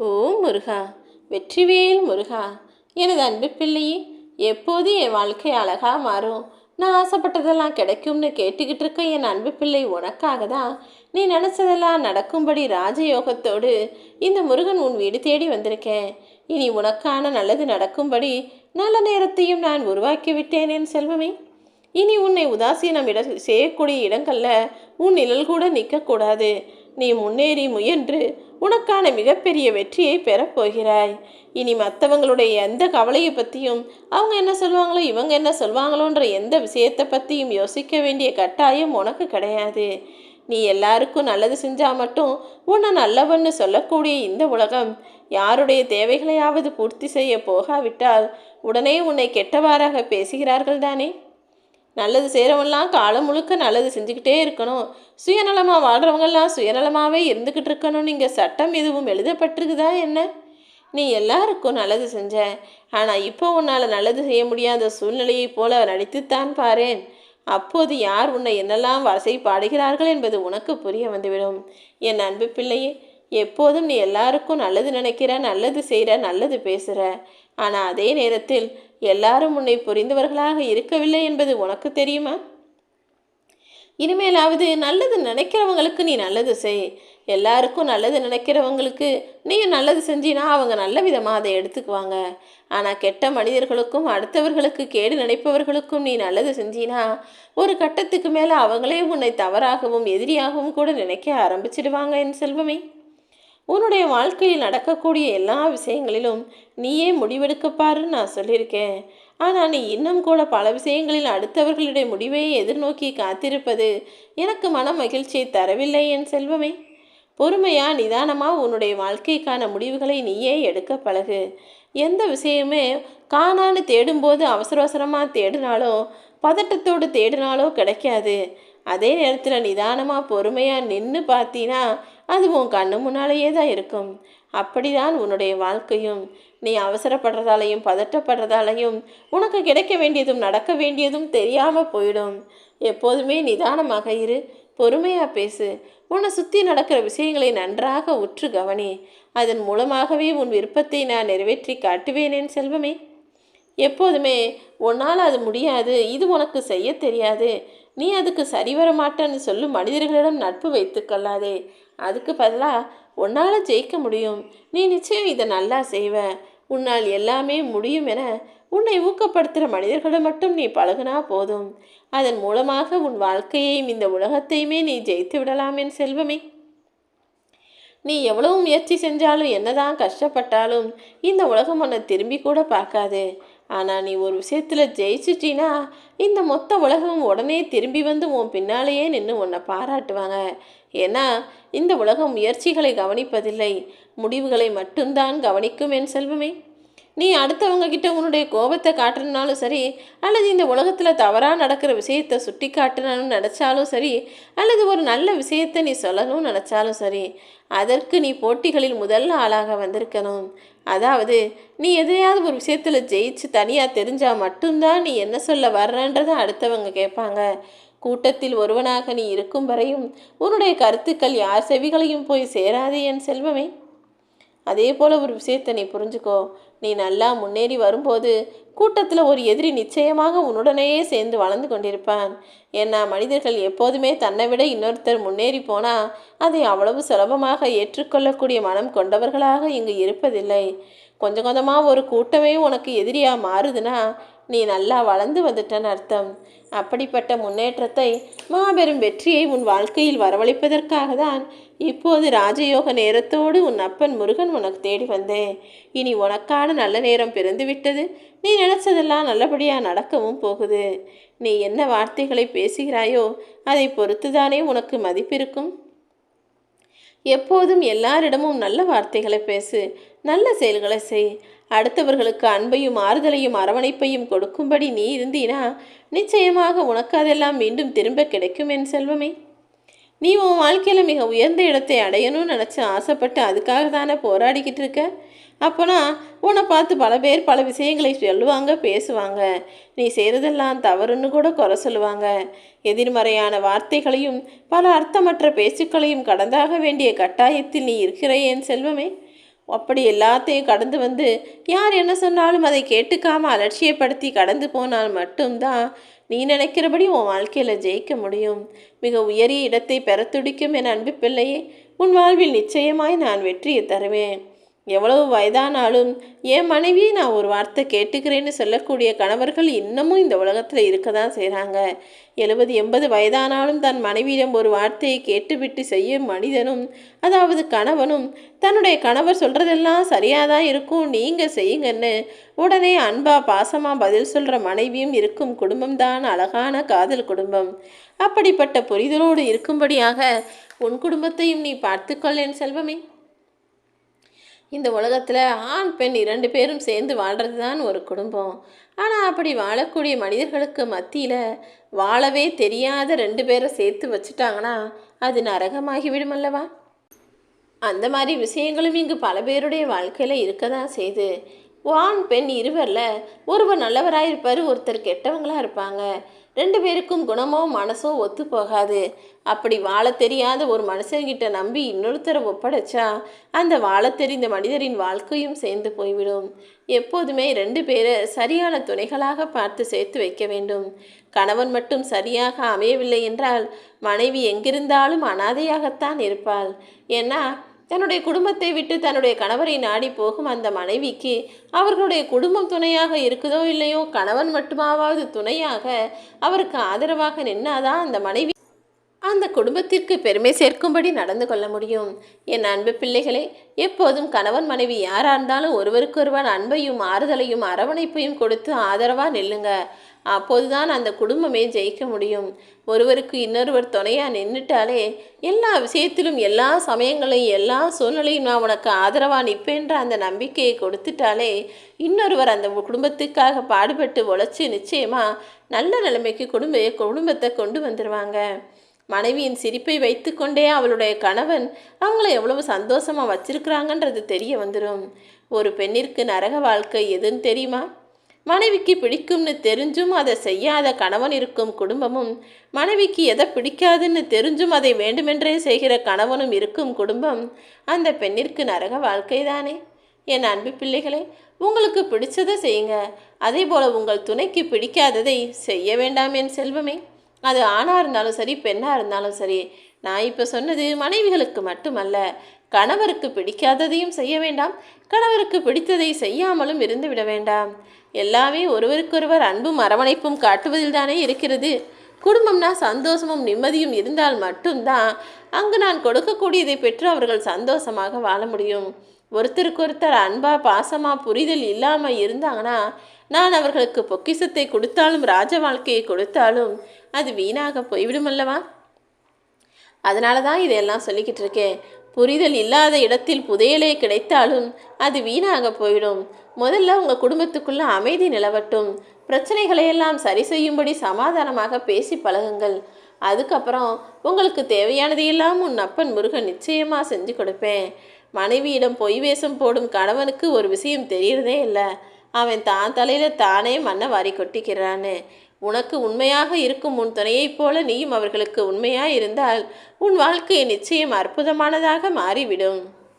ஓ முருகா வெற்றிவேல் முருகா எனது அன்பு பிள்ளையே எப்போது என் வாழ்க்கை அழகா மாறும்? நான் ஆசைப்பட்டதெல்லாம் கிடைக்கும்னு கேட்டுக்கிட்டு இருக்க என் அன்பு பிள்ளை உனக்காக தான் நீ நினச்சதெல்லாம் நடக்கும்படி ராஜயோகத்தோடு இந்த முருகன் உன் வீடு தேடி வந்திருக்கேன். இனி உனக்கான நல்லது நடக்கும்படி நல்ல நேரத்தையும் நான் உருவாக்கி விட்டேன் என் செல்வமே. இனி உன்னை உதாசீனம் இட செய்யக்கூடிய இடங்களில் உன் நிழல் கூட நிற்கக்கூடாது நீ முன்னேறி முயன்று உனக்கான மிகப்பெரிய வெற்றியை பெறப்போகிறாய் இனி மற்றவங்களுடைய எந்த கவலையை பற்றியும் அவங்க என்ன சொல்லுவாங்களோ இவங்க என்ன சொல்லுவாங்களோன்ற எந்த விஷயத்தை பற்றியும் யோசிக்க வேண்டிய கட்டாயம் உனக்கு கிடையாது. நீ எல்லாருக்கும் நல்லது செஞ்சால் மட்டும் உன்னை நல்லவன்னு சொல்லக்கூடிய இந்த உலகம் யாருடைய தேவைகளையாவது பூர்த்தி செய்ய போகாவிட்டால் உடனே உன்னை கெட்டவாறாக பேசுகிறார்கள் தானே? நல்லது செய்கிறவங்களாம் காலம் முழுக்க நல்லது செஞ்சுக்கிட்டே இருக்கணும். சுயநலமாக வாழ்கிறவங்கெல்லாம் சுயநலமாகவே இருந்துக்கிட்டு இருக்கணும். நீங்கள் சட்டம் எதுவும் எழுதப்பட்டிருக்குதா என்ன? நீ எல்லாருக்கும் நல்லது செஞ்ச. ஆனால் இப்போ உன்னால் நல்லது செய்ய முடியாத சூழ்நிலையைப் போல நடித்துத்தான் பாரேன். அப்போது யார் உன்னை என்னெல்லாம் வசை பாடுகிறார்கள் என்பது உனக்கு புரிய வந்துவிடும். என் அன்பு பிள்ளையே எப்போதும் நீ எல்லாருக்கும் நல்லது நினைக்கிற நல்லது செய்கிற நல்லது பேசுகிற ஆனால் அதே நேரத்தில் எல்லாரும் உன்னை புரிந்தவர்களாக இருக்கவில்லை என்பது உனக்கு தெரியுமா? இனிமேலாவது நல்லது நினைக்கிறவங்களுக்கு நீ நல்லது செய். எல்லாருக்கும் நல்லது நினைக்கிறவங்களுக்கு நீ நல்லது செஞ்சினா அவங்க நல்ல விதமாக அதை எடுத்துக்குவாங்க. ஆனால் கெட்ட மனிதர்களுக்கும் அடுத்தவர்களுக்கு கேடு நினைப்பவர்களுக்கும் நீ நல்லது செஞ்சினா ஒரு கட்டத்துக்கு மேலே அவங்களே உன்னை தவறாகவும் எதிரியாகவும் கூட நினைக்க ஆரம்பிச்சிடுவாங்க என் செல்வமே. உன்னுடைய வாழ்க்கையில் நடக்கக்கூடிய எல்லா விஷயங்களிலும் நீயே முடிவெடுக்கப்பாருன்னு நான் சொல்லியிருக்கேன். ஆனால் நீ இன்னும் கூட பல விஷயங்களில் அடுத்தவர்களுடைய முடிவை எதிர்நோக்கி காத்திருப்பது எனக்கு மன மகிழ்ச்சியை தரவில்லை என் செல்வமே. பொறுமையா நிதானமாக உன்னுடைய வாழ்க்கைக்கான முடிவுகளை நீயே எடுக்க பழகு. எந்த விஷயமே காணான்னு தேடும்போது அவசர அவசரமாக தேடினாலோ பதட்டத்தோடு தேடினாலோ கிடைக்காது. அதே நேரத்தில் நிதானமாக பொறுமையாக நின்று பார்த்தீன்னா அது உன் கண்ணு முன்னாலேயே தான் இருக்கும். அப்படிதான் உன்னுடைய வாழ்க்கையும். நீ அவசரப்படுறதாலையும் பதட்டப்படுறதாலையும் உனக்கு கிடைக்க வேண்டியதும் நடக்க வேண்டியதும் தெரியாமல் போயிடும். எப்போதுமே நிதானமாக இரு பொறுமையாக பேசு. உன்னை சுற்றி நடக்கிற விஷயங்களை நன்றாக உற்று கவனி. அதன் மூலமாகவே உன் விருப்பத்தை நான் நிறைவேற்றி காட்டுவேனேன் செல்வமே. எப்போதுமே உன்னால் அது முடியாது இது உனக்கு செய்ய தெரியாது. நீ அதுக்கு சரி வர மாட்டேன்னு சொல்லும் மனிதர்களிடம் நட்பு வைத்து கொள்ளாதே. அதுக்கு பதிலாக உன்னால் ஜெயிக்க முடியும். நீ நிச்சயம் இதை நல்லா செய்வ. உன்னால் எல்லாமே முடியும் என உன்னை ஊக்கப்படுத்துகிற மனிதர்களை மட்டும் நீ பழகுனா போதும். அதன் மூலமாக உன் வாழ்க்கையையும் இந்த உலகத்தையுமே நீ ஜெயித்து விடலாம் என் செல்வமே. நீ எவ்வளவு முயற்சி செஞ்சாலும் என்னதான் கஷ்டப்பட்டாலும் இந்த உலகம் உன்னை திரும்பி கூட பார்க்காது. ஆனால் நீ ஒரு விஷயத்தில் ஜெயிச்சிட்டினா இந்த மொத்த உலகம் உடனே திரும்பி வந்து உன் பின்னாலேயே நின்று உன்னை பாராட்டுவாங்க. ஏன்னா இந்த உலகம் முயற்சிகளை கவனிப்பதில்லை. முடிவுகளை மட்டும்தான் கவனிக்கும் என் செல்வமே. நீ அடுத்தவங்க கிட்ட உன்னுடைய கோபத்தை காட்டுறனாலும் சரி அல்லது இந்த உலகத்தில் தவறாக நடக்கிற விஷயத்தை சுட்டி காட்டணும்னு நினச்சாலும் சரி அல்லது ஒரு நல்ல விஷயத்தை நீ சொல்லணும்னு நினச்சாலும் சரி அதற்கு நீ போட்டிகளில் முதல் ஆளாக வந்திருக்கணும். அதாவது நீ எதையாவது ஒரு விஷயத்தில் ஜெயிச்சு தனியாக தெரிஞ்சால் மட்டும்தான் நீ என்ன சொல்ல வர்றன்றதை அடுத்தவங்க கேட்பாங்க. கூட்டத்தில் ஒருவனாக நீ இருக்கும் வரையும் உன்னுடைய கருத்துக்கள் யார் செவிகளையும் போய் சேராதே என் செல்வமே. அதே போல் ஒரு விஷயத்தை நீ புரிஞ்சுக்கோ. நீ நல்லா முன்னேறி வரும்போது கூட்டத்தில் ஒரு எதிரி நிச்சயமாக உன்னுடனேயே சேர்ந்து வளர்ந்து கொண்டிருப்பான். ஏன்னா மனிதர்கள் எப்போதுமே தன்னை விட இன்னொருத்தர் முன்னேறி போனால் அதை அவ்வளவு சுலபமாக ஏற்றுக்கொள்ளக்கூடிய மனம் கொண்டவர்களாக இங்கு இருப்பதில்லை. கொஞ்சம் கொஞ்சமாக ஒரு கூட்டமே உனக்கு எதிரியாக மாறுதுன்னா நீ நல்லா வளர்ந்து வந்துட்டன்னு அர்த்தம். அப்படிப்பட்ட முன்னேற்றத்தை மாபெரும் வெற்றியை உன் வாழ்க்கையில் வரவழைப்பதற்காக தான் இப்போது ராஜயோக நேரத்தோடு உன் அப்பன் முருகன் உனக்கு தேடி வந்தேன். இனி உனக்கான நல்ல நேரம் பிறந்து விட்டது நீ நினச்சதெல்லாம் நல்லபடியாக நடக்கவும் போகுது. நீ என்ன வார்த்தைகளை பேசுகிறாயோ அதை பொறுத்துதானே உனக்கு மதிப்பிருக்கும். எப்போதும் எல்லாரிடமும் நல்ல வார்த்தைகளை பேசு நல்ல செயல்களை செய். அடுத்தவர்களுக்கு அன்பையும் ஆறுதலையும் அரவணைப்பையும் கொடுக்கும்படி நீ இருந்தீனா நிச்சயமாக உனக்கு அதெல்லாம் மீண்டும் திரும்ப கிடைக்கும் என் செல்வமே. நீ உன் வாழ்க்கையில் மிக உயர்ந்த இடத்தை அடையணும்னு நினச்சி ஆசைப்பட்டு அதுக்காக தானே போராடிக்கிட்டு இருக்க? அப்போனா உன்னை பார்த்து பல பேர் பல விஷயங்களை சொல்லுவாங்க பேசுவாங்க. நீ செய்கிறதெல்லாம் தவறுன்னு கூட குறை சொல்லுவாங்க. எதிர்மறையான வார்த்தைகளையும் பல அர்த்தமற்ற பேச்சுக்களையும் கடந்தாக வேண்டிய கட்டாயத்தில் நீ இருக்கிறேன் செல்வமே. அப்படி எல்லாத்தையும் கடந்து வந்து யார் என்ன சொன்னாலும் அதை கேட்டுக்காம அலட்சியப்படுத்தி கடந்து போனால் மட்டும்தான் நீ நினைக்கிறபடி உன் வாழ்க்கையில் ஜெயிக்க முடியும். மிக உயரிய இடத்தை பெற துடிக்கும் என் அன்பு பிள்ளையே. உன் வாழ்வில் நிச்சயமாய் நான் வெற்றியை தருவேன். எவ்வளவு வயதானாலும் என் மனைவியை நான் ஒரு வார்த்தை கேட்டுக்கிறேன்னு சொல்லக்கூடிய கணவர்கள் இன்னமும் இந்த உலகத்தில் இருக்க தான் செய்கிறாங்க எழுபது எண்பது வயதானாலும் தன் மனைவியிடம் ஒரு வார்த்தையை கேட்டுவிட்டு செய்யும் மனிதனும் அதாவது கணவனும் தன்னுடைய கணவர் சொல்கிறதெல்லாம் சரியாக தான் இருக்கும் நீங்கள் செய்யுங்கன்னு உடனே அன்பா பாசமாக பதில் சொல்கிற மனைவியும் இருக்கும் குடும்பம்தான் அழகான காதல் குடும்பம். அப்படிப்பட்ட புரிதலோடு இருக்கும்படியாக உன் குடும்பத்தையும் நீ பார்த்துக்கொள்ளேன் செல்வமே. இந்த உலகத்தில் ஆண் பெண் இரண்டு பேரும் சேர்ந்து வாழ்கிறது தான் ஒரு குடும்பம். ஆனால் அப்படி வாழக்கூடிய மனிதர்களுக்கு மத்தியில் வாழவே தெரியாத ரெண்டு பேரை சேர்த்து வச்சுட்டாங்கன்னா அது நரகமாகிவிடும் அல்லவா? அந்த மாதிரி விஷயங்களும் இங்கு பல பேருடைய வாழ்க்கையில் இருக்க தான் செய்து ஆண் பெண் இருவரில் ஒருவர் நல்லவராக இருப்பார் ஒருத்தர் கெட்டவங்களாக இருப்பாங்க ரெண்டு பேருக்கும் குணமோ மனசோ ஒத்து போகாது அப்படி வாழ தெரியாத ஒரு மனுஷங்கிட்ட நம்பி இன்னொருத்தரை ஒப்படைச்சா அந்த வாழ தெரிந்த மனிதரின் வாழ்க்கையும் சேர்ந்து போய்விடும். எப்போதுமே ரெண்டு பேரை சரியான துணைகளாக பார்த்து சேர்த்து வைக்க வேண்டும். கணவன் மட்டும் சரியாக அமையவில்லை என்றால் மனைவி எங்கிருந்தாலும் அனாதையாகத்தான் இருப்பாள். ஏன்னா தன்னுடைய குடும்பத்தை விட்டு தன்னுடைய கணவரை நாடி போகும் அந்த மனைவிக்கு அவர்களுடைய குடும்பம் துணையாக இருக்குதோ இல்லையோ கணவன் மட்டுமாவது துணையாக அவருக்கு ஆதரவாக நின்னாதான் அந்த மனைவி? அந்த குடும்பத்திற்கு பெருமை சேர்க்கும்படி நடந்து கொள்ள முடியும். என் அன்பு பிள்ளைகளே எப்போதும் கணவன் மனைவி யாராக இருந்தாலும் ஒருவருக்கொருவர் அன்பையும் ஆறுதலையும் அரவணைப்பையும் கொடுத்து ஆதரவாக நில்லுங்க. அப்போதுதான் அந்த குடும்பமே ஜெயிக்க முடியும். ஒருவருக்கு இன்னொருவர் துணையாக நின்றுட்டாலே எல்லா விஷயத்திலும் எல்லா சமயங்களையும் எல்லா சூழ்நிலையும் நான் உனக்கு ஆதரவாக நிற்பேன்ற அந்த நம்பிக்கையை கொடுத்துட்டாலே இன்னொருவர் அந்த குடும்பத்துக்காக பாடுபட்டு உழைச்சி நிச்சயமாக நல்ல நிலைமைக்கு குடும்ப குடும்பத்தை கொண்டு வந்துடுவாங்க மனைவியின் சிரிப்பை வைத்துக்கொண்டே அவளுடைய கணவன் அவங்கள எவ்வளவு சந்தோஷமாக வச்சிருக்கிறாங்கன்றது தெரிய வந்துடும் ஒரு பெண்ணிற்கு நரக வாழ்க்கை எதுன்னு தெரியுமா? மனைவிக்கு பிடிக்கும்னு தெரிஞ்சும் அதை செய்யாத கணவன் இருக்கும் குடும்பமும் மனைவிக்கு எதை பிடிக்காதுன்னு தெரிஞ்சும் அதை வேண்டுமென்றே செய்கிற கணவனும் இருக்கும் குடும்பம் அந்த பெண்ணிற்கு நரக வாழ்க்கை தானே என் அன்பு பிள்ளைகளே உங்களுக்கு பிடிச்சதை செய்யுங்க. அதே போல் உங்கள் துணைக்கு பிடிக்காததை செய்ய வேண்டாம் என் செல்வமே. அது ஆணாக இருந்தாலும் சரி பெண்ணாக இருந்தாலும் சரி. நான் இப்போ சொன்னது மனைவிகளுக்கு மட்டுமல்ல கணவருக்கு பிடிக்காததையும் செய்ய வேண்டாம் கணவருக்கு பிடித்ததை செய்யாமலும் இருந்து விட வேண்டாம். எல்லாமே ஒருவருக்கொருவர் அன்பும் அரவணைப்பும் காட்டுவதில் தானே இருக்கிறது. குடும்பம்னா சந்தோஷமும் நிம்மதியும் இருந்தால் மட்டும்தான் அங்கு நான் கொடுக்கக்கூடியதை பெற்று அவர்கள் சந்தோஷமாக வாழ முடியும். ஒருத்தருக்கொருத்தர் அன்பா பாசமா புரிதல் இல்லாமல் இருந்தாங்கன்னா நான் அவர்களுக்கு பொக்கிஷத்தை கொடுத்தாலும் ராஜ வாழ்க்கையை கொடுத்தாலும் அது வீணாக போய்விடும் அல்லவா? அதனால தான் இதையெல்லாம் சொல்லிக்கிட்டு இருக்கேன். புரிதல் இல்லாத இடத்தில் புதையலே கிடைத்தாலும் அது வீணாக போயிடும். முதல்ல உங்கள் குடும்பத்துக்குள்ள அமைதி நிலவட்டும். பிரச்சனைகளையெல்லாம் சரி செய்யும்படி சமாதானமாக பேசி பழகுங்கள். அதுக்கப்புறம் உங்களுக்கு தேவையானதையெல்லாம் உன் அப்பன் முருகன் நிச்சயமாக செஞ்சு கொடுப்பேன். மனைவியிடம் பொய் வேஷம் போடும் கணவனுக்கு ஒரு விஷயம் தெரியறதே இல்லை. அவன் தான் தலையில் தானே மண்ணை வாரி கொட்டிக்கிறான்னு. உனக்கு உண்மையாக இருக்கும் உன் துணையைப் போல நீயும் அவர்களுக்கு உண்மையாக இருந்தால் உன் வாழ்க்கை நிச்சயம் அற்புதமானதாக மாறிவிடும்.